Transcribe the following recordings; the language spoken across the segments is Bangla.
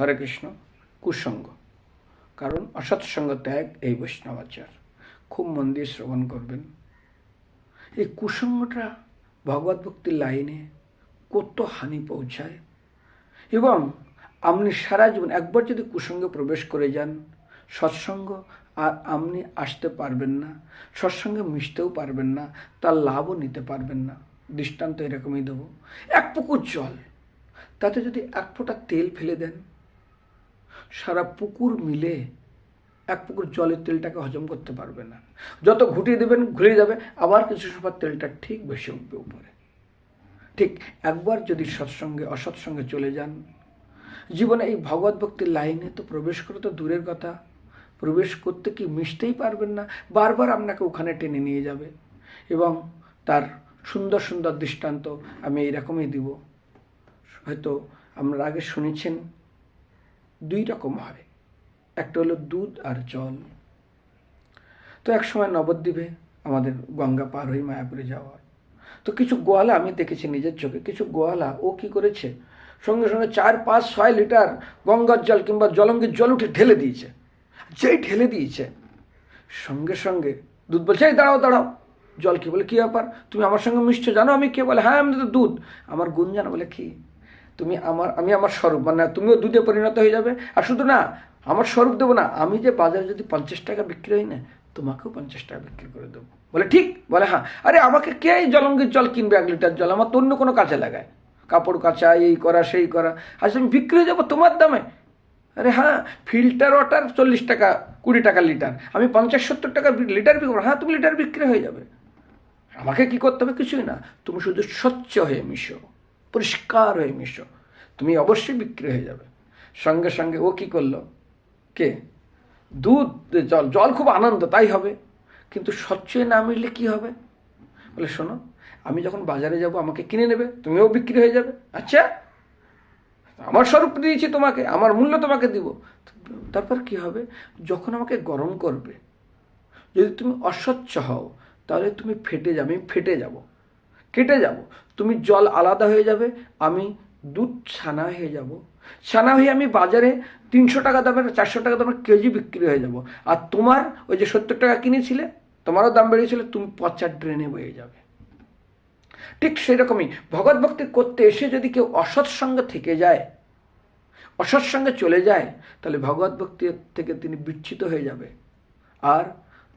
হরে কৃষ্ণ কুসঙ্গ কারণ অসৎসঙ্গ ত্যাগ এই বৈষ্ণবাচার। খুব মন দিয়ে শ্রবণ করবেন। এই কুসঙ্গটা ভগবত ভক্তির লাইনে কত হানি পৌঁছায়। এবং আপনি সারা জীবন একবার যদি কুসঙ্গে প্রবেশ করে যান, সৎসঙ্গ আর আপনি আসতে পারবেন না, সৎসঙ্গে মিশতেও পারবেন না, তার লাভও নিতে পারবেন না। দৃষ্টান্ত এরকমই দেবো। এক পুকুর জল, তাতে যদি এক ফোঁটা তেল ফেলে দেন সারা পুকুর মিলে এক পুকুর জলের তেলটাকে হজম করতে পারবে না। যত ঘুটিয়ে দেবেন ঘুরে যাবে, আবার কিছু সময় তেলটা ঠিক বেশি উঠবে উপরে। ঠিক একবার যদি সৎসঙ্গে, অসৎসঙ্গে চলে যান, জীবনে এই ভগবত ভক্তির লাইনে তো প্রবেশ করে তো দূরের কথা। প্রবেশ করতে কি মিশতেই পারবেন না, বারবার আপনাকে ওখানে টেনে নিয়ে যাবে এবং তার সুন্দর সুন্দর দৃষ্টান্ত আমি এইরকমই দিব। হয়তো আপনারা আগে শুনেছেন দুই রকম হয়। একটা হলো দুধ আর জল। তো এক সময় নবদ্বীপে আমাদের গঙ্গা পার হয়ে মায়াপুরে যাওয়ার তো কিছু গোয়ালা আমি দেখেছি নিজের চোখে। কিছু গোয়ালা ও কি করেছে? সঙ্গে সঙ্গে চার, পাঁচ, ছয় লিটার গঙ্গার জল কিংবা জলঙ্গির জল উঠে ঢেলে দিয়েছে। যেই ঢেলে দিয়েছে, সঙ্গে সঙ্গে দুধ বলছে, এই দাঁড়াও দাঁড়াও। জল কি বলে, কী ব্যাপার? তুমি আমার সঙ্গে মিশছো জানো আমি কে? বলে হ্যাঁ আমি তো দুধ। আমার গুণ জানো বলে, কি? তুমি আমার, আমি আমার স্বরূপ মানে তুমিও দুধে পরিণত হয়ে যাবে। আর শুধু না, আমার স্বরূপ দেবো না, আমি যে বাজারে যদি পঞ্চাশ টাকা বিক্রি হই না, তোমাকেও পঞ্চাশ টাকা বিক্রি করে দেবো। বলে ঠিক, বলে হ্যাঁ। আরে আমাকে কে এই জলঙ্গির জল কিনবে এক লিটার জল? আমার তো অন্য কোনো কাজে লাগায়। কাপড় কাচা, এই করা, সেই করা। আজ আমি বিক্রি হয়ে যাব তোমার দামে? আরে হ্যাঁ ফিল্টার ওয়াটার চল্লিশ টাকা, কুড়ি টাকা লিটার। আমি পঞ্চাশ সত্তর টাকা লিটার বিক্রি হ্যাঁ তুমি লিটার বিক্রি হয়ে যাবে। আমাকে কি করতে হবে? কিছুই না। তুমি শুধু স্বচ্ছ হয়ে মিশো। পরিষ্কার হয়ে মিশো। তুমি অবশ্যই বিক্রি হয়ে যাবে। সঙ্গে সঙ্গে ও কি করল? কে? দুধ, জল জল খুব আনন্দ, তাই হবে। কিন্তু স্বচ্ছ না মিললে কি হবে? বলে, শোনো, আমি যখন বাজারে যাব, আমাকে কিনে নেবে, তুমিও বিক্রি হয়ে যাবে। আচ্ছা আমার স্বরূপ দিয়েছি তোমাকে, আমার মূল্য তোমাকে দিব। তারপর কি হবে? যখন আমাকে গরম করবে, যদি তুমি অস্বচ্ছ হও, তাহলে তুমি ফেটে যাবে, আমি ফেটে যাব। কেটে যাব। তুমি জল আলাদা হয়ে যাবে, আমি দুধ ছানা হয়ে যাব। ছানা হয়ে আমি বাজারে তিনশো টাকা দামের, চারশো টাকা দামের কেজি বিক্রি হয়ে যাব। আর তোমার ওই যে সত্তর টাকা কিনেছিলে, তোমারও দাম বেড়েছিল, তুমি পচা ড্রেনে বয়ে যাবে। ঠিক সেরকমই ভগৎ ভক্তি করতে এসে যদি কেউ অসৎসঙ্গে থেকে যায় অসৎসঙ্গে চলে যায়, তাহলে ভগবত ভক্তি থেকে তিনি বিচ্ছিত হয়ে যাবে। আর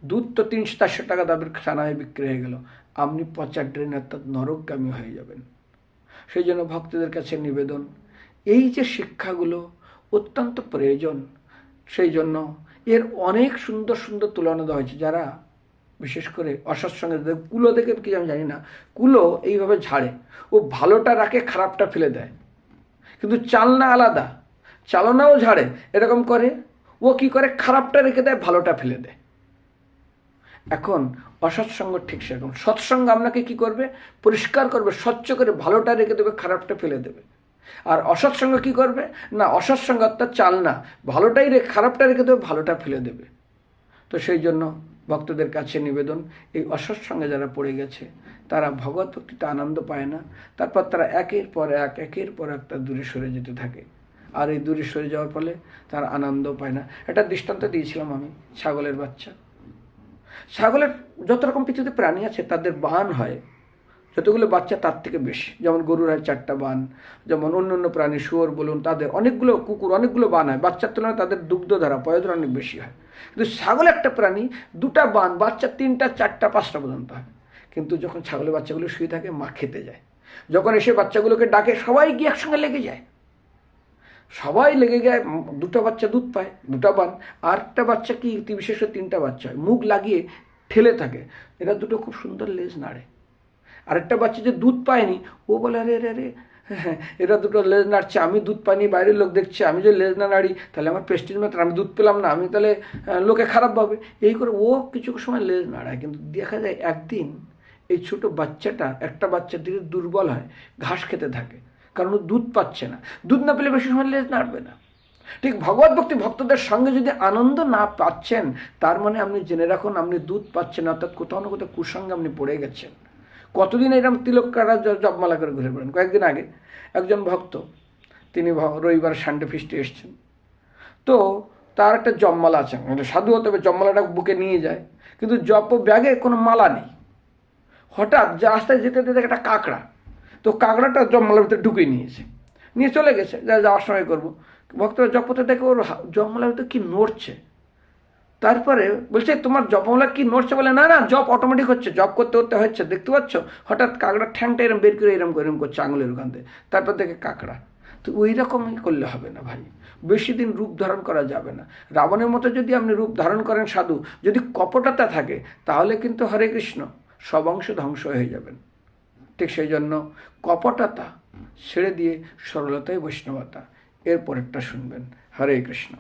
দুধ তো তিনশো চারশো টাকা দামের ছানায় বিক্রি হয়ে গেল। আপনি পচা ড্রেন অর্থাৎ নরকগামী হয়ে যাবেন। সেই জন্য ভক্তদের কাছে নিবেদন, এই যে শিক্ষাগুলো অত্যন্ত প্রয়োজন, সেই জন্য এর অনেক সুন্দর সুন্দর তুলনা দেওয়া হয়েছে। যারা বিশেষ করে অসৎসঙ্গে কুলো দেখে কি আমি জানি না, কুলো এইভাবে ঝাড়ে, ও ভালোটা রাখে, খারাপটা ফেলে দেয়। কিন্তু চালনা আলাদা, চালনাও ঝাড়ে, এরকম করে, ও কি করে, খারাপটা রেখে দেয়, ভালোটা ফেলে দেয়। এখন অসৎসঙ্গ ঠিক সেরকম। সৎসঙ্গ আপনাকে কি করবে? পরিষ্কার করবে, স্বচ্ছ করে ভালোটা রেখে দেবে, খারাপটা ফেলে দেবে। আর অসৎসঙ্গ কি করবে? না, অসৎসঙ্গ অর্থাৎ চাল না। ভালোটাই রেখে খারাপটা রেখে দেবে, ভালোটা ফেলে দেবে। তো সেই জন্য ভক্তদের কাছে নিবেদন, এই অসৎসঙ্গে যারা পড়ে গেছে, তারা ভগবত ভক্তিতে আনন্দ পায় না। তারপর তারা একের পর এক, একের পর এক তার দূরে সরে যেতে থাকে। আর এই দূরে সরে যাওয়ার ফলে তারা আনন্দ পায় না। একটা দৃষ্টান্ত দিয়েছিলাম আমি, ছাগলের বাচ্চা। ছাগলের যত রকম পৃথিবীতে প্রাণী আছে, তাদের বান হয়। যতগুলো বাচ্চা তার থেকে বেশি। যেমন গরুর হয় চারটা বান, যেমন অন্য অন্য প্রাণী, শুয়োর বলুন, তাদের অনেকগুলো কুকুর, অনেকগুলো বান হয়। বাচ্চার তুলনায় তাদের দুগ্ধধারা পয়ধরা অনেক বেশি হয়। কিন্তু ছাগল একটা প্রাণী, দুটা বান, বাচ্চা তিনটা, চারটা, পাঁচটা পর্যন্ত হয়। কিন্তু যখন ছাগলের বাচ্চাগুলো শুয়ে থাকে, মা খেতে যায়। যখন এসে বাচ্চাগুলোকে ডাকে, সবাই গিয়ে একসঙ্গে লেগে যায়। সবাই লেগে যায় দুটো বাচ্চা দুধ পায়, দুটা বান, আরেকটা বাচ্চা কি বিশেষ তিনটা বাচ্চা হয়? মুখ লাগিয়ে ঠেলে থাকে। এরা দুটো খুব সুন্দর লেজ নাড়ে। আরেকটা বাচ্চা যে দুধ পায়নি, ও বলে, আরে আরে হ্যাঁ এরা দুটো লেজ নাড়ছে, আমি দুধ পাইনি, বাইরের লোক দেখছে, আমি যে লেজ না নাড়ি, তাহলে আমার প্রেস্টিজ মাত্র আমি দুধ পেলাম না, আমি তাহলে লোকে খারাপ পাবে এই করে ও কিছু সময় লেজ নাড়ায়, কিন্তু দেখা যায় একদিন এই ছোট বাচ্চাটা, একটা বাচ্চা ধীরে দুর্বল হয়, ঘাস খেতে থাকে। কারণ দুধ পাচ্ছে না। দুধ না পেলে বেশি সময় লেজ নাড়বে না। ঠিক ভগবত ভক্তি ভক্তদের সঙ্গে যদি আনন্দ না পাচ্ছেন, তার মানে আপনি জেনে রাখুন আপনি দুধ পাচ্ছেন, অর্থাৎ কোথাও না কোথাও কুসঙ্গে আপনি পড়ে গেছেন। কতদিন এরকম তিলক কাটা জপমালা করে ঘুরে বেড়ান? কয়েকদিন আগে একজন ভক্ত, তিনি রবিবার সানডে ফিস্টে এসছেন। তো তার একটা জম্মালা আছে মানে সাধু হতে হবে জম্মালাটা বুকে নিয়ে যায়। কিন্তু জপ ব্যাগে কোনো মালা নেই। হঠাৎ রাস্তায় যেতে যেতে একটা কাঁকড়া তো কাঁকড়াটা জম্মালার ভিতরে ঢুকিয়ে নিয়েছে। নিয়ে চলে গেছে, যা যাওয়ার সময় করব। ভক্তরা জপতে দেখে ওর জম্মালার ভিতরে কী নড়ছে। তারপরে বলছে, তোমার জপমালা কি নড়ছে বলে? না না জব অটোমেটিক হচ্ছে জব করতে করতে হচ্ছে, দেখতে পাচ্ছ? হঠাৎ কাঁকড়ার ঠ্যাংটা এরম বের করে এরম করে, এরম করছে আঙুলের ওখান তারপর দেখে কাঁকড়া। তো ওই রকমই করলে হবে না ভাই। বেশি দিন রূপ ধারণ করা যাবে না। রাবণের মতো যদি আপনি রূপ ধারণ করেন, সাধু, যদি কপটতা থাকে, তাহলে কিন্তু হরে কৃষ্ণ, সব অংশ ধ্বংস হয়ে যাবেন। ঠিক সেই জন্য কপটতা ছেড়ে দিয়ে সরলতাই বৈষ্ণবতা। এর পরেরটা শুনবেন। হরে কৃষ্ণ।